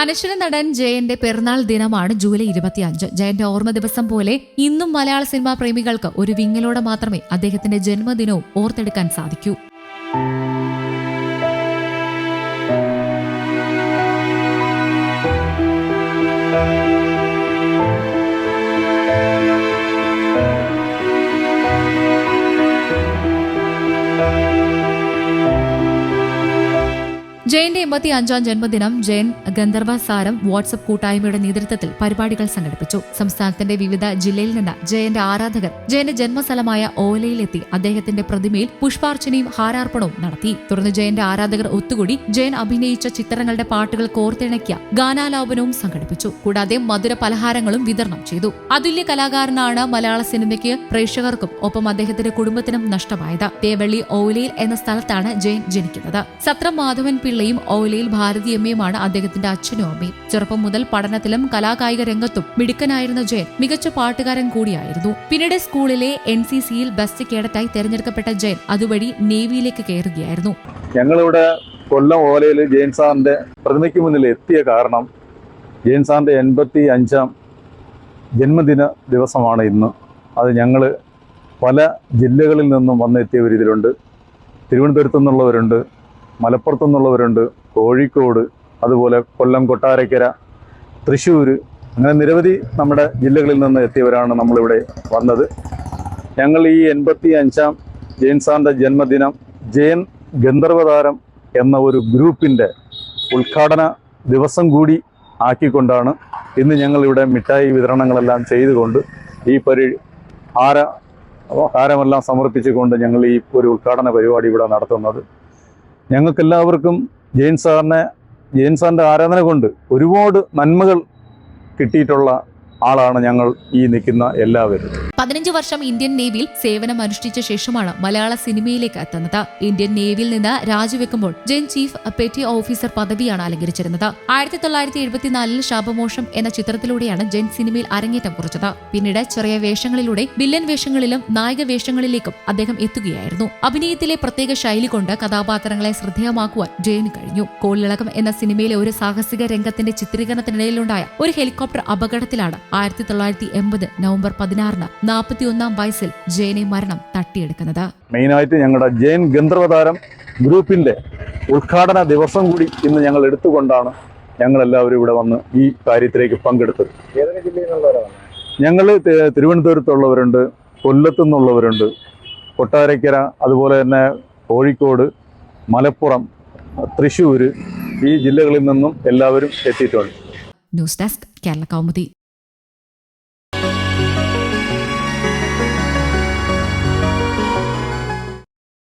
അനശ്വര നടൻ ജയന്റെ പിറന്നാൾ ദിനമാണ് ജൂലൈ ഇരുപത്തിയഞ്ച്. ജയന്റെ ഓർമ്മ ദിവസം പോലെ ഇന്നും മലയാള സിനിമാ പ്രേമികൾക്ക് ഒരു വിങ്ങലോടെ മാത്രമേ അദ്ദേഹത്തിന്റെ ജന്മദിനവും ഓർത്തെടുക്കാൻ സാധിക്കൂ. ജയന്റെ എൺപത്തി അഞ്ചാം ജന്മദിനം ജയൻ ഗന്ധർവ സാരം വാട്സപ്പ് കൂട്ടായ്മയുടെ നേതൃത്വത്തിൽ പരിപാടികൾ സംഘടിപ്പിച്ചു. സംസ്ഥാനത്തിന്റെ വിവിധ ജില്ലയിൽ നിന്ന് ജയന്റെ ആരാധകർ ജയന്റെ ജന്മസ്ഥലമായ ഓലയിലെത്തി അദ്ദേഹത്തിന്റെ പ്രതിമയിൽ പുഷ്പാർച്ചനയും ഹാരാർപ്പണവും നടത്തി. തുടർന്ന് ജയന്റെ ആരാധകർ ഒത്തുകൂടി ജയൻ അഭിനയിച്ച ചിത്രങ്ങളുടെ പാട്ടുകൾ കോർത്തിണക്കിയ ഗാനാലാപനവും സംഘടിപ്പിച്ചു. കൂടാതെ മധുര പലഹാരങ്ങളും വിതരണം ചെയ്തു. അതുല്യ കലാകാരനാണ് മലയാള സിനിമയ്ക്ക് പ്രേക്ഷകർക്കും ഒപ്പം അദ്ദേഹത്തിന്റെ കുടുംബത്തിനും നഷ്ടമായത്. തേവള്ളി ഓലയിൽ എന്ന സ്ഥലത്താണ് ജയൻ ജനിക്കുന്നത്. സത്രം മാധവൻ പിള്ളയും ഓലയിൽ ഭാരതിയമ്മയുമാണ് അദ്ദേഹത്തിന്റെ അച്ഛനും അമ്മയും. ചെറുപ്പം മുതൽ പഠനത്തിലും കലാകായിക രംഗത്തും മിടുക്കനായിരുന്ന ജയൻ മികച്ച പാട്ടുകാരൻ കൂടിയായിരുന്നു. പിന്നീട് സ്കൂളിലെ എൻ സി സിയിൽ ബെസ്റ്റ് കേഡറ്റായി തെരഞ്ഞെടുക്കപ്പെട്ട ജയൻ അതുവഴി നേവിയിലേക്ക് കയറുകയായിരുന്നു. ഞങ്ങളിവിടെ കൊല്ലം ഓലയിൽ ജെയിൻ സാറിന്റെ പ്രതിമയ്ക്ക് മുന്നിൽ എത്തിയ കാരണം ജെയിൻ സാറിന്റെ എൺപത്തി അഞ്ചാം ജന്മദിന ദിവസമാണ് ഇന്ന്. അത് ഞങ്ങൾ പല ജില്ലകളിൽ നിന്നും വന്നെത്തിയവരിതിലുണ്ട് തിരുവനന്തപുരത്തു നിന്നുള്ളവരുണ്ട്. മലപ്പുറത്തു നിന്നുള്ളവരുണ്ട് കോഴിക്കോട് അതുപോലെ കൊല്ലം കൊട്ടാരക്കര തൃശ്ശൂർ അങ്ങനെ നിരവധി നമ്മുടെ ജില്ലകളിൽ നിന്ന് എത്തിയവരാണ് നമ്മളിവിടെ വന്നത്. ഞങ്ങൾ ഈ എൺപത്തി അഞ്ചാം ജെയിൻ സാറിന്റെ ജന്മദിനം ജയൻ ഗന്ധർവതാരം എന്ന ഒരു ഗ്രൂപ്പിന്റെ ഉദ്ഘാടന ദിവസം കൂടി ആക്കിക്കൊണ്ടാണ് ഇന്ന് ഞങ്ങളിവിടെ മിഠായി വിതരണങ്ങളെല്ലാം ചെയ്തുകൊണ്ട് ഈ പരി ആര ഹാരമെല്ലാം സമർപ്പിച്ചുകൊണ്ട് ഞങ്ങൾ ഈ ഒരു ഉദ്ഘാടന പരിപാടി ഇവിടെ നടത്തുന്നത്. ഞങ്ങൾക്കെല്ലാവർക്കും ജെയിൻ സാറിനെ ജെയിൻ സാറിന്റെ ആരാധന കൊണ്ട് ഒരുപാട് നന്മകൾ കിട്ടിയിട്ടുള്ള ആളാണ് ഞങ്ങൾ ഈ നിൽക്കുന്ന എല്ലാവരും. പതിനഞ്ച് വർഷം ഇന്ത്യൻ നേവിയിൽ സേവനം അനുഷ്ഠിച്ച ശേഷമാണ് മലയാള സിനിമയിലേക്ക് എത്തുന്നത്. ഇന്ത്യൻ നേവിയിൽ നിന്ന് രാജിവെക്കുമ്പോൾ ജെയിൻ ചീഫ് പെറ്റി ഓഫീസർ പദവിയാണ് അലങ്കരിച്ചിരുന്നത്. ആയിരത്തി തൊള്ളായിരത്തി എഴുപത്തിനാലിൽ ശാപമോഷം എന്ന ചിത്രത്തിലൂടെയാണ് ജെയിൻ സിനിമയിൽ അരങ്ങേറ്റം കുറിച്ചത്. പിന്നീട് ചെറിയ വേഷങ്ങളിലൂടെ വില്ലൻ വേഷങ്ങളിലും നായക വേഷങ്ങളിലേക്കും അദ്ദേഹം എത്തുകയായിരുന്നു. അഭിനയത്തിലെ പ്രത്യേക ശൈലി കൊണ്ട് കഥാപാത്രങ്ങളെ ശ്രദ്ധേയമാക്കുവാൻ ജയന് കഴിഞ്ഞു. കോളിളകം എന്ന സിനിമയിലെ ഒരു സാഹസിക രംഗത്തിന്റെ ചിത്രീകരണത്തിനിടയിലുണ്ടായ ഒരു ഹെലികോപ്റ്റർ അപകടത്തിലാണ് ആയിരത്തി തൊള്ളായിരത്തി എൺപത് നവംബർ പതിനാറിന് നാൽപ്പത്തിയൊന്നാം വയസ്സിൽ ജയനെ മരണം തട്ടിയെടുക്കുന്നത്. മെയിനായിട്ട് ഞങ്ങളുടെ ജയൻ ഗന്ധർവതാരം ഗ്രൂപ്പിന്റെ ഉദ്ഘാടന ദിവസം കൂടി ഇന്ന് ഞങ്ങൾ എടുത്തുകൊണ്ടാണ് ഞങ്ങൾ എല്ലാവരും ഇവിടെ വന്ന് ഈ കാര്യത്തിലേക്ക് പങ്കെടുത്തത്. ഏതൊക്കെ ജില്ലയിൽ നിന്നുള്ളവരാണ് ഞങ്ങൾ തിരുവനന്തപുരത്തുള്ളവരുണ്ട് കൊല്ലത്തു നിന്നുള്ളവരുണ്ട് കൊട്ടാരക്കര അതുപോലെ തന്നെ കോഴിക്കോട് മലപ്പുറം തൃശ്ശൂർ ഈ ജില്ലകളിൽ നിന്നും എല്ലാവരും എത്തിയിട്ടുണ്ട്. News desk Kerala Kaumudi.